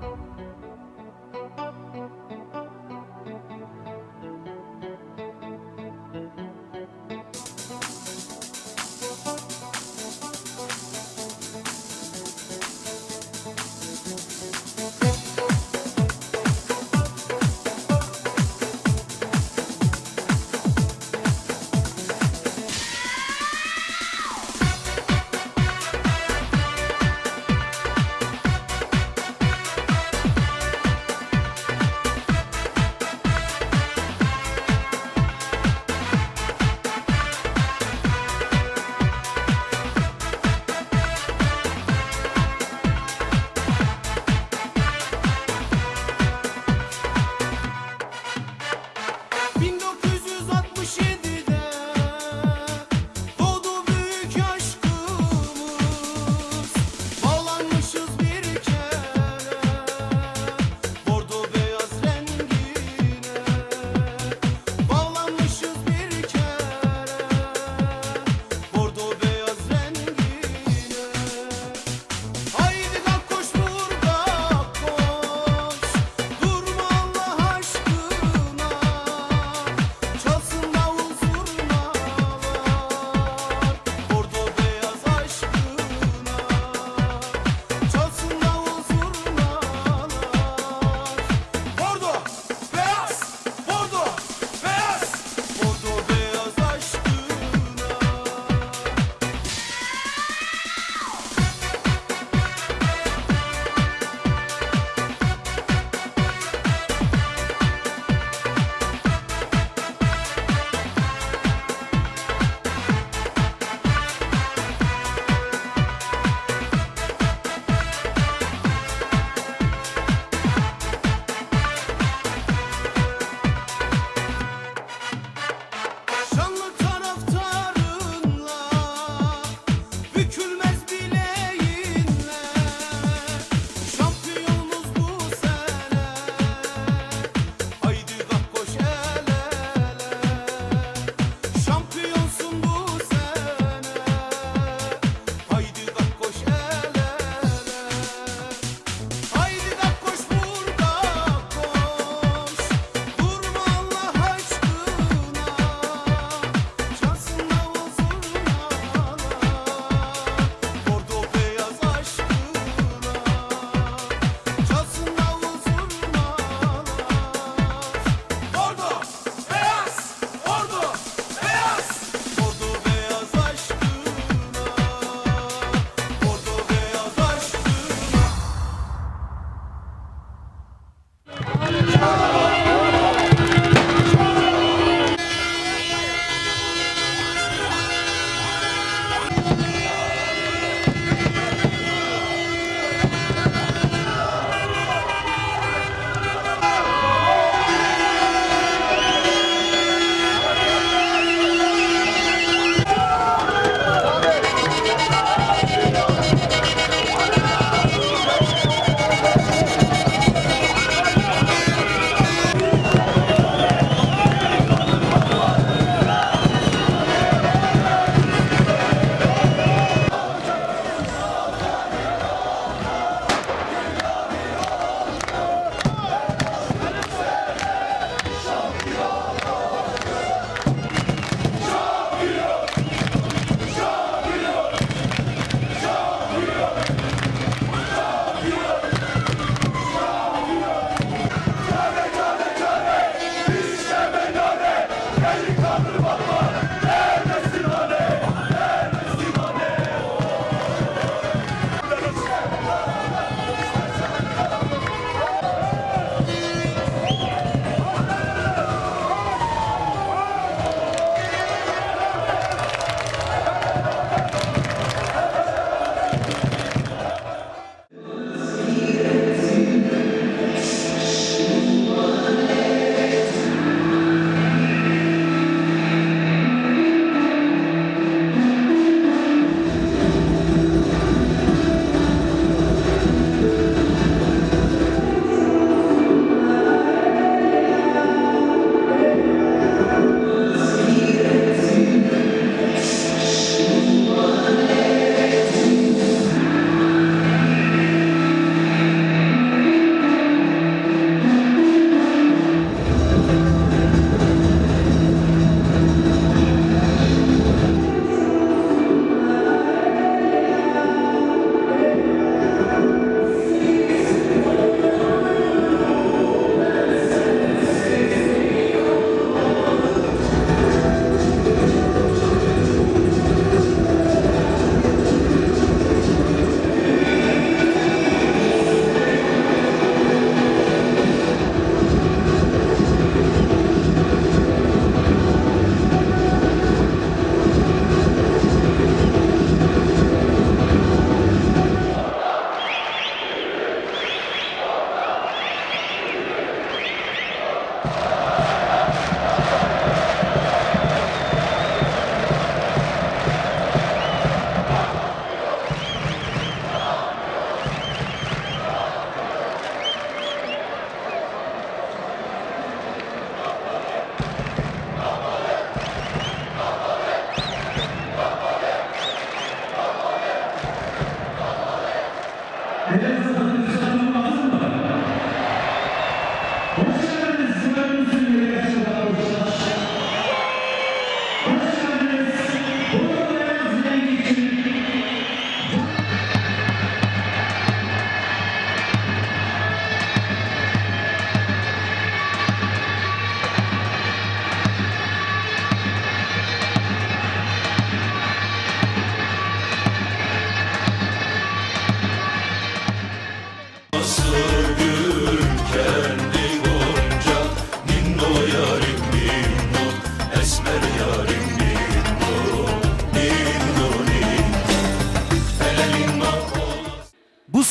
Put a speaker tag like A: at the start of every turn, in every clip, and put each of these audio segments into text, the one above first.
A: thank you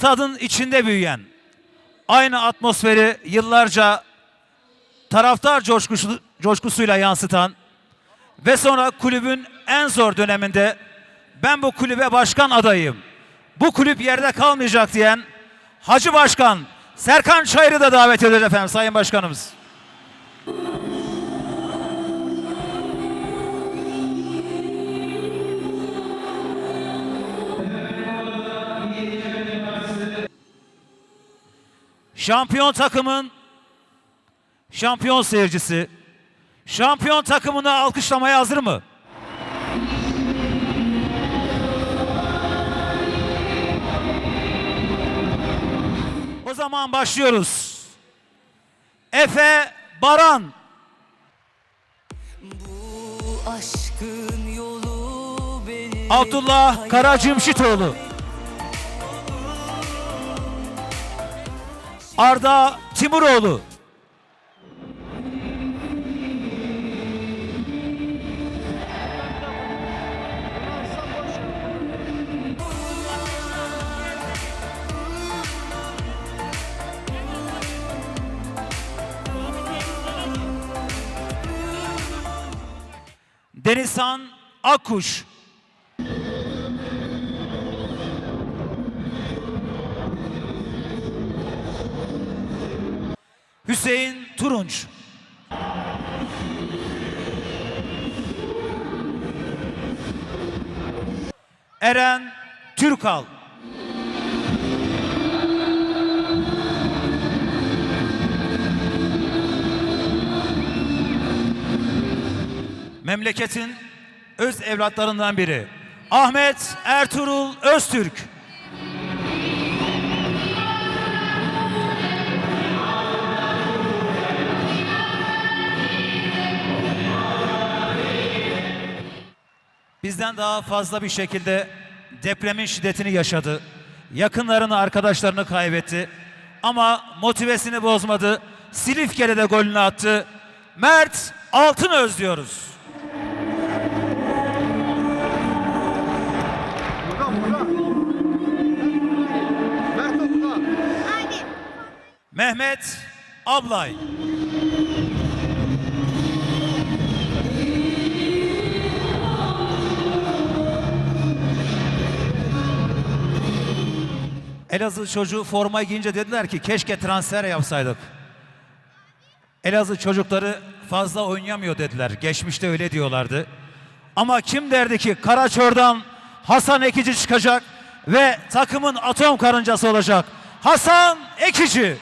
A: stadın içinde büyüyen, aynı atmosferi yıllarca taraftar coşkusu, coşkusuyla yansıtan ve sonra kulübün en zor döneminde ben bu kulübe başkan adayım. Bu kulüp yerde kalmayacak diyen Hacı Başkan Serkan Çayır'ı da davet ediyoruz efendim Sayın Başkanımız. Şampiyon takımın şampiyon seyircisi şampiyon takımını alkışlamaya hazır mı? O zaman başlıyoruz. Efe Baran,
B: Bu aşkın yolu
A: Abdullah Karacımşitoğlu, Arda Timuroğlu, Denizhan Akkuş, Hüseyin Turunç, Eren Türkal, memleketin öz evlatlarından biri. Ahmet Ertuğrul Öztürk. Bizden daha fazla bir şekilde depremin şiddetini yaşadı. Yakınlarını, arkadaşlarını kaybetti. Ama motivesini bozmadı. Silifke'de de golünü attı. Mert Altınöz diyoruz. Mehmet Ablay. Elazığ çocuğu forma giyince dediler ki keşke transfer yapsaydık. Elazığ çocukları fazla oynayamıyor dediler. Geçmişte öyle diyorlardı. Ama kim derdi ki Karaçor'dan Hasan Ekici çıkacak ve takımın atom karıncası olacak. Hasan Ekici.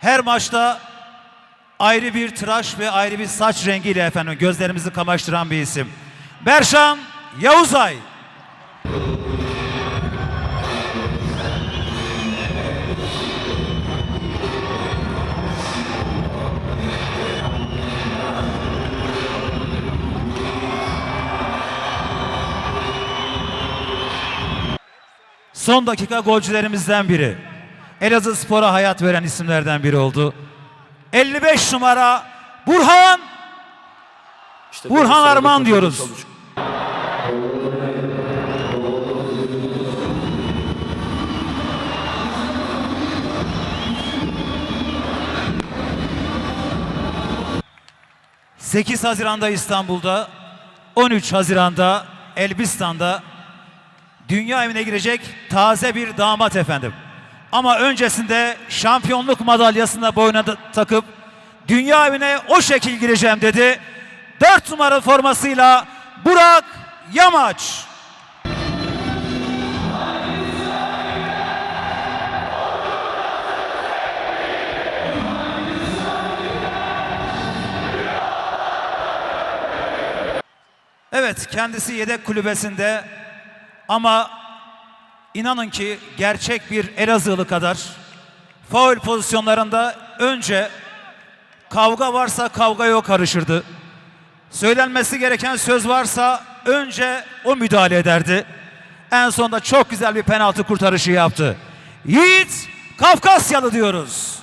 A: Her maçta ayrı bir tıraş ve ayrı bir saç rengiyle efendim gözlerimizi kamaştıran bir isim. Berşan Yavuzay. Son dakika golcülerimizden biri. Elazığ Spor'a hayat veren isimlerden biri oldu. 55 numara Burhan
C: İşte
A: Burhan Arman diyoruz.
C: çalış- —
A: 8 Haziran'da İstanbul'da, 13 Haziran'da Elbistan'da dünya evine girecek taze bir damat efendim. Ama öncesinde şampiyonluk madalyasını da- takıp dünya evine o şekil gireceğim dedi. 4 numara formasıyla Burak Yamaç. Evet kendisi yedek kulübesinde ama inanın ki gerçek bir Elazığlı kadar faul pozisyonlarında önce kavga varsa kavgaya o karışırdı. Söylenmesi gereken söz varsa önce o müdahale ederdi. En sonunda çok güzel bir penaltı kurtarışı yaptı. Yiğit Kafkasyalı diyoruz.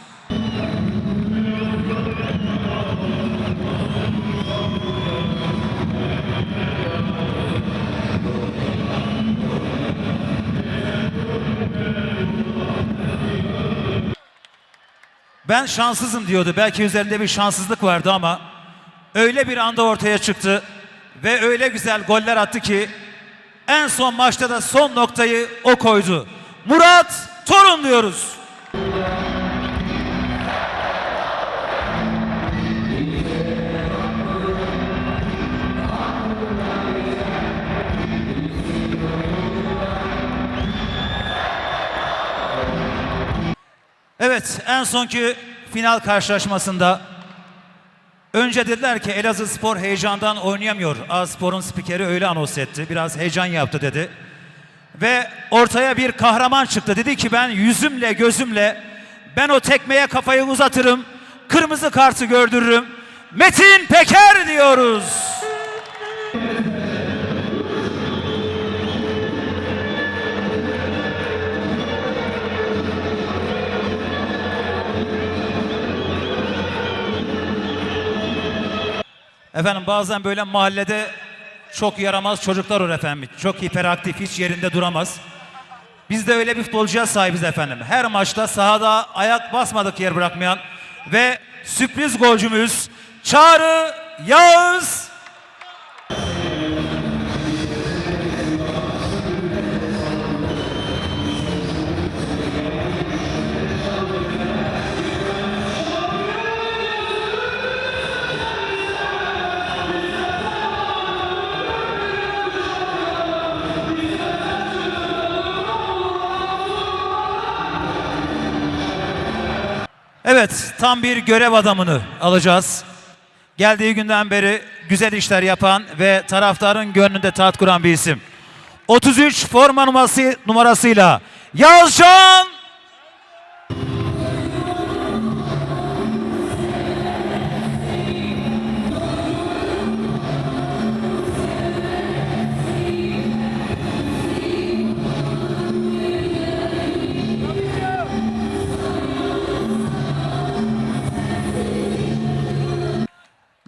A: Ben şanssızım diyordu. Belki üzerinde bir şanssızlık vardı ama öyle bir anda ortaya çıktı ve öyle güzel goller attı ki en son maçta da son noktayı o koydu. Murat Torun diyoruz. Evet, en sonki final karşılaşmasında önce dediler ki Elazığ Spor heyecandan oynayamıyor. A Spor'un spikeri öyle anons etti. Biraz heyecan yaptı dedi. Ve ortaya bir kahraman çıktı. Dedi ki ben yüzümle gözümle ben o tekmeye kafayı uzatırım. Kırmızı kartı gördürürüm. Metin Peker diyoruz. Efendim bazen böyle mahallede çok yaramaz çocuklar olur efendim. Çok hiperaktif, hiç yerinde duramaz. Biz de öyle bir futbolcuya sahibiz efendim. Her maçta sahada ayak basmadık yer bırakmayan ve sürpriz golcümüz Çağrı Yağız. Evet, tam bir görev adamını alacağız. Geldiği günden beri güzel işler yapan ve taraftarın gönlünde taht kuran bir isim. 33 forma numarası, numarasıyla Yalçın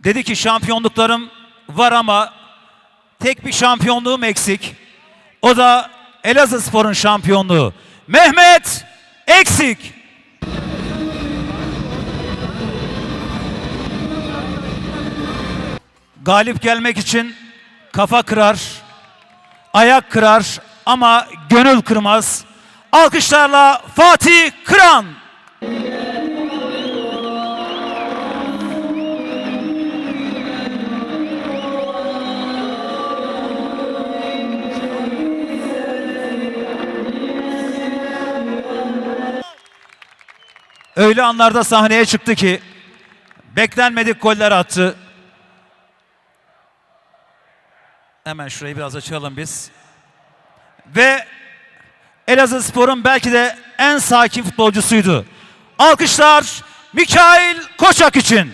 A: dedi ki şampiyonluklarım var ama tek bir şampiyonluğum eksik. O da Elazığ Spor'un şampiyonluğu. Mehmet eksik. Galip gelmek için kafa kırar, ayak kırar ama gönül kırmaz. Alkışlarla Fatih Kıran. Öyle anlarda sahneye çıktı ki beklenmedik goller attı. Hemen şurayı biraz açalım biz. Ve Elazığ Spor'un belki de en sakin futbolcusuydu. Alkışlar Mikail Koçak için.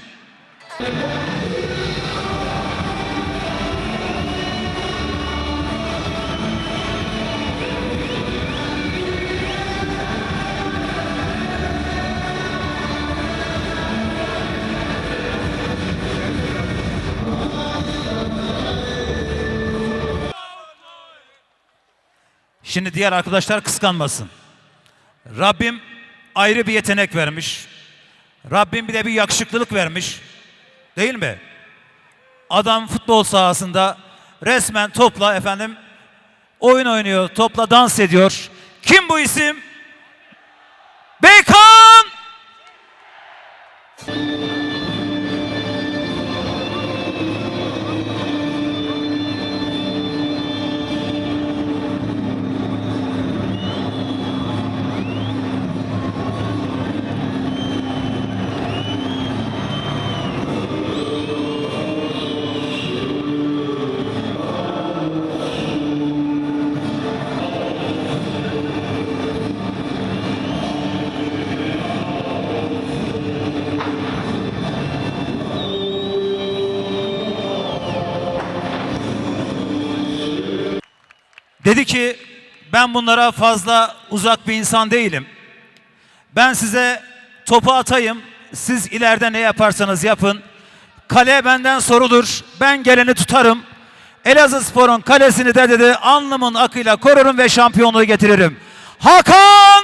A: Şimdi diğer arkadaşlar kıskanmasın. Rabbim ayrı bir yetenek vermiş. Rabbim bir de bir yakışıklılık vermiş. Değil mi? Adam futbol sahasında resmen topla efendim oyun oynuyor, topla dans ediyor. Kim bu isim? Beykan! Ben bunlara fazla uzak bir insan değilim. Ben size topu atayım. Siz ileride ne yaparsanız yapın. Kale benden sorulur. Ben geleni tutarım. Elazığ Spor'un kalesini de dedi alnımın akıyla korurum ve şampiyonluğu getiririm. Hakan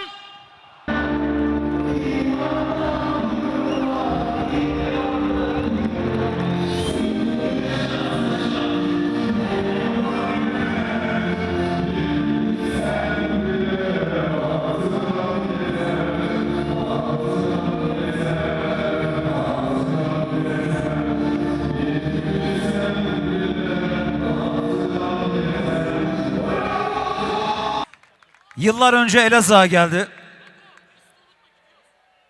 A: Yıllar önce Elazığ'a geldi.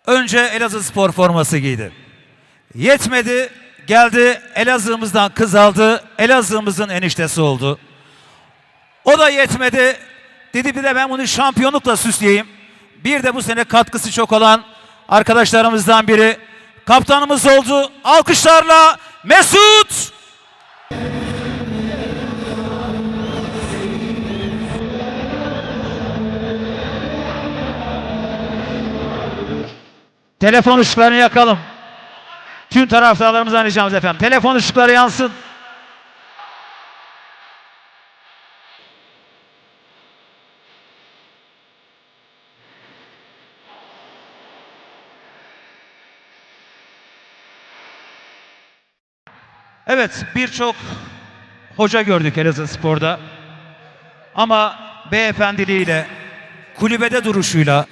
A: Önce Elazığ spor forması giydi. Yetmedi, geldi Elazığ'ımızdan kız aldı. Elazığ'ımızın eniştesi oldu. O da yetmedi. Dedi bir de ben bunu şampiyonlukla süsleyeyim. Bir de bu sene katkısı çok olan arkadaşlarımızdan biri kaptanımız oldu. Alkışlarla Mesut Telefon ışıklarını yakalım. Tüm taraftarlarımızdan ricamız efendim. Telefon ışıkları yansın. Evet birçok hoca gördük Elazığ Spor'da. Ama beyefendiliğiyle, kulübede duruşuyla,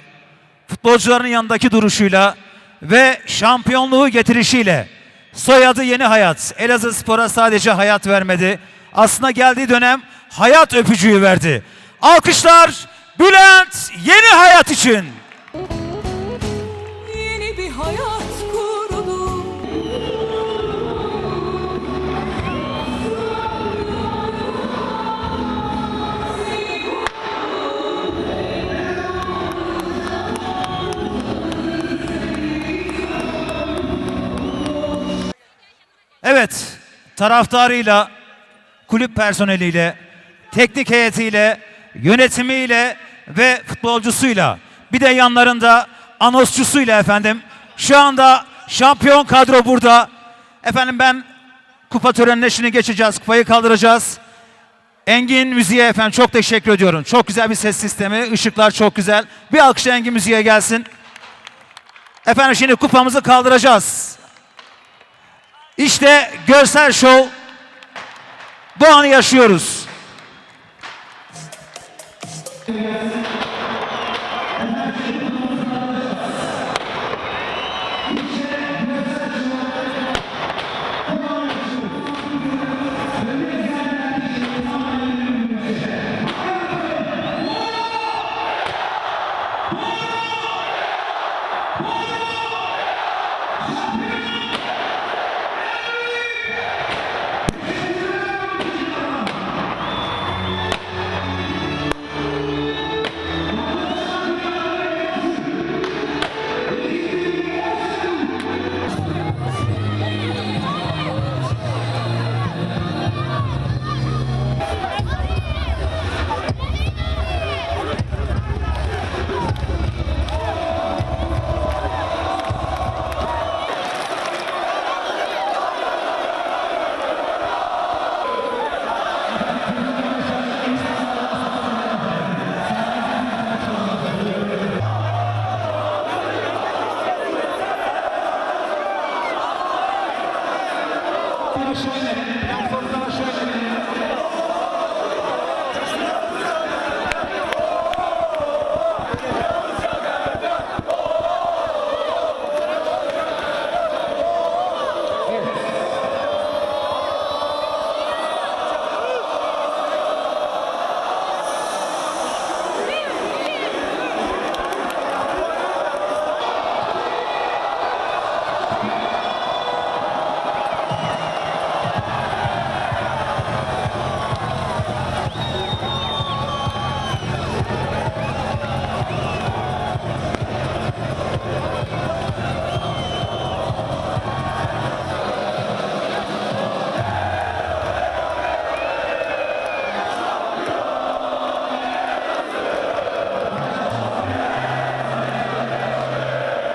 A: futbolcuların yanındaki duruşuyla ve şampiyonluğu getirişiyle soyadı Yeni Hayat. Elazığ Spor'a sadece hayat vermedi. Aslında geldiği dönem hayat öpücüğü verdi. Alkışlar Bülent Yeni Hayat için. Evet, taraftarıyla, kulüp personeliyle, teknik heyetiyle, yönetimiyle ve futbolcusuyla bir de yanlarında anosçusuyla efendim. Şu anda şampiyon kadro burada. Efendim ben kupa törenine şimdi geçeceğiz. Kupayı kaldıracağız. Engin Müziğe efendim çok teşekkür ediyorum. Çok güzel bir ses sistemi. Işıklar çok güzel. Bir alkış Engin Müziğe gelsin. Efendim şimdi kupamızı kaldıracağız. İşte görsel şov. Bu anı yaşıyoruz.